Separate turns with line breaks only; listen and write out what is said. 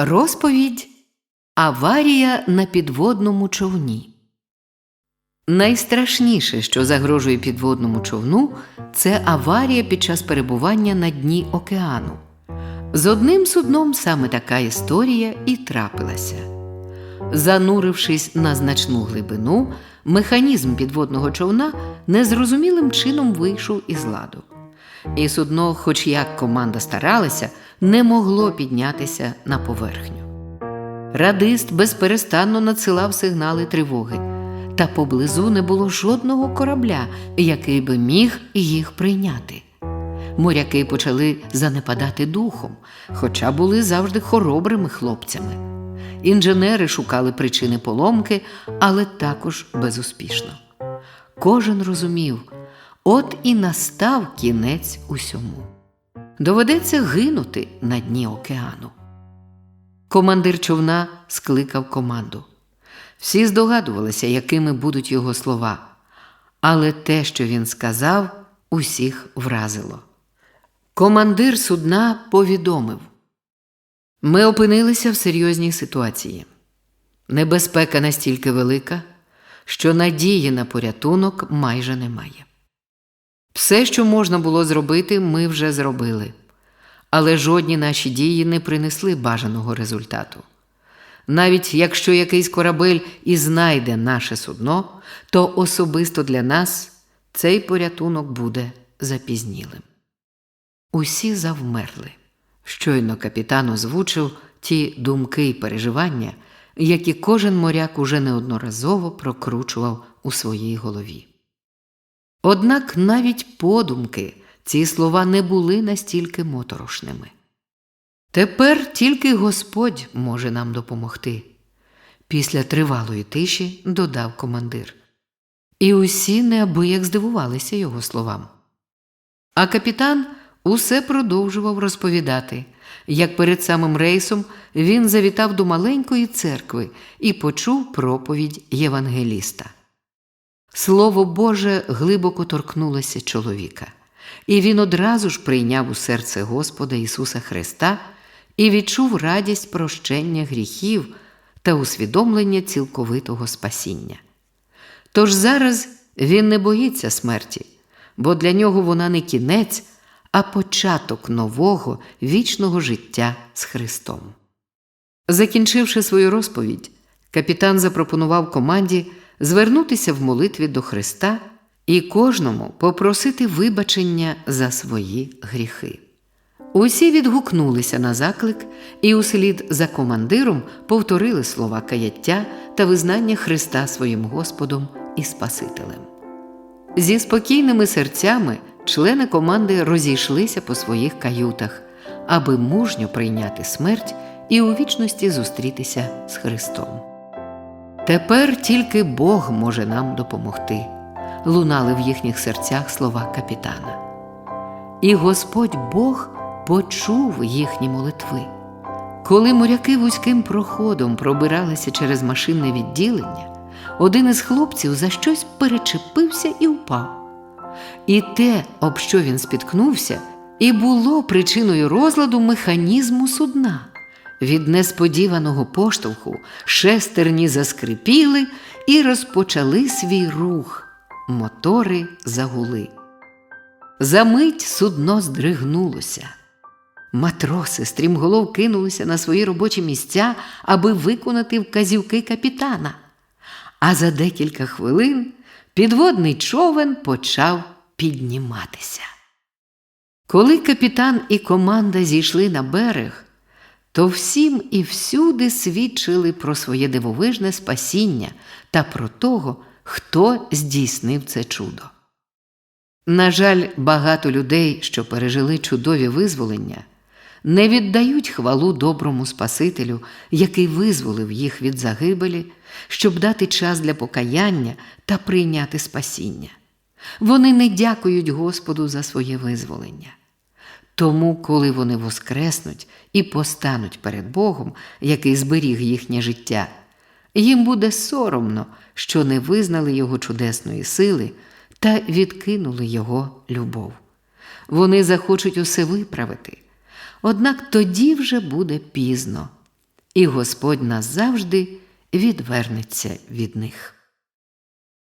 Розповідь Аварія на підводному човні. Найстрашніше, що загрожує підводному човну, це аварія під час перебування на дні океану. З одним судном саме така історія і трапилася. Занурившись на значну глибину, механізм підводного човна незрозумілим чином вийшов із ладу. І судно, хоч як команда старалася, не могло піднятися на поверхню. Радист безперестанно надсилав сигнали тривоги, та поблизу не було жодного корабля, який би міг їх прийняти. Моряки почали занепадати духом, хоча були завжди хоробрими хлопцями. Інженери шукали причини поломки, але також безуспішно. Кожен розумів, от і настав кінець усьому. Доведеться гинути на дні океану. Командир човна скликав команду. Всі здогадувалися, якими будуть його слова, але те, що він сказав, усіх вразило. Командир судна повідомив: Ми опинилися в серйозній ситуації. Небезпека настільки велика, що надії на порятунок майже немає. Все, що можна було зробити, ми вже зробили, але жодні наші дії не принесли бажаного результату. Навіть якщо якийсь корабель і знайде наше судно, то особисто для нас цей порятунок буде запізнілим. Усі завмерли. Щойно капітан озвучив ті думки й переживання, які кожен моряк уже неодноразово прокручував у своїй голові. Однак навіть подумки ці слова не були настільки моторошними. Тепер тільки Господь може нам допомогти, після тривалої тиші додав командир. І усі неабияк здивувалися його словам. А капітан усе продовжував розповідати, як перед самим рейсом він завітав до маленької церкви і почув проповідь Євангеліста. Слово Боже глибоко торкнулося чоловіка, і він одразу ж прийняв у серце Господа Ісуса Христа і відчув радість прощення гріхів та усвідомлення цілковитого спасіння. Тож зараз він не боїться смерті, бо для нього вона не кінець, а початок нового вічного життя з Христом. Закінчивши свою розповідь, капітан запропонував команді звернутися в молитві до Христа і кожному попросити вибачення за свої гріхи. Усі відгукнулися на заклик і услід за командиром повторили слова каяття та визнання Христа своїм Господом і Спасителем. Зі спокійними серцями члени команди розійшлися по своїх каютах, аби мужньо прийняти смерть і у вічності зустрітися з Христом. Тепер тільки Бог може нам допомогти, лунали в їхніх серцях слова капітана. І Господь Бог почув їхні молитви. Коли моряки вузьким проходом пробиралися через машинне відділення, один із хлопців за щось перечепився і впав. І те, об що він спіткнувся, і було причиною розладу механізму судна. Від несподіваного поштовху шестерні заскрипіли і розпочали свій рух. Мотори загули. Замить судно здригнулося. Матроси стрімголов кинулися на свої робочі місця, аби виконати вказівки капітана. А за декілька хвилин підводний човен почав підніматися. Коли капітан і команда зійшли на берег, то всім і всюди свідчили про своє дивовижне спасіння та про того, хто здійснив це чудо. На жаль, багато людей, що пережили чудові визволення, не віддають хвалу доброму Спасителю, який визволив їх від загибелі, щоб дати час для покаяння та прийняти спасіння. Вони не дякують Господу за своє визволення. Тому, коли вони воскреснуть і постануть перед Богом, який зберіг їхнє життя, їм буде соромно, що не визнали Його чудесної сили та відкинули Його любов. Вони захочуть усе виправити. Однак тоді вже буде пізно. і Господь назавжди відвернеться від них.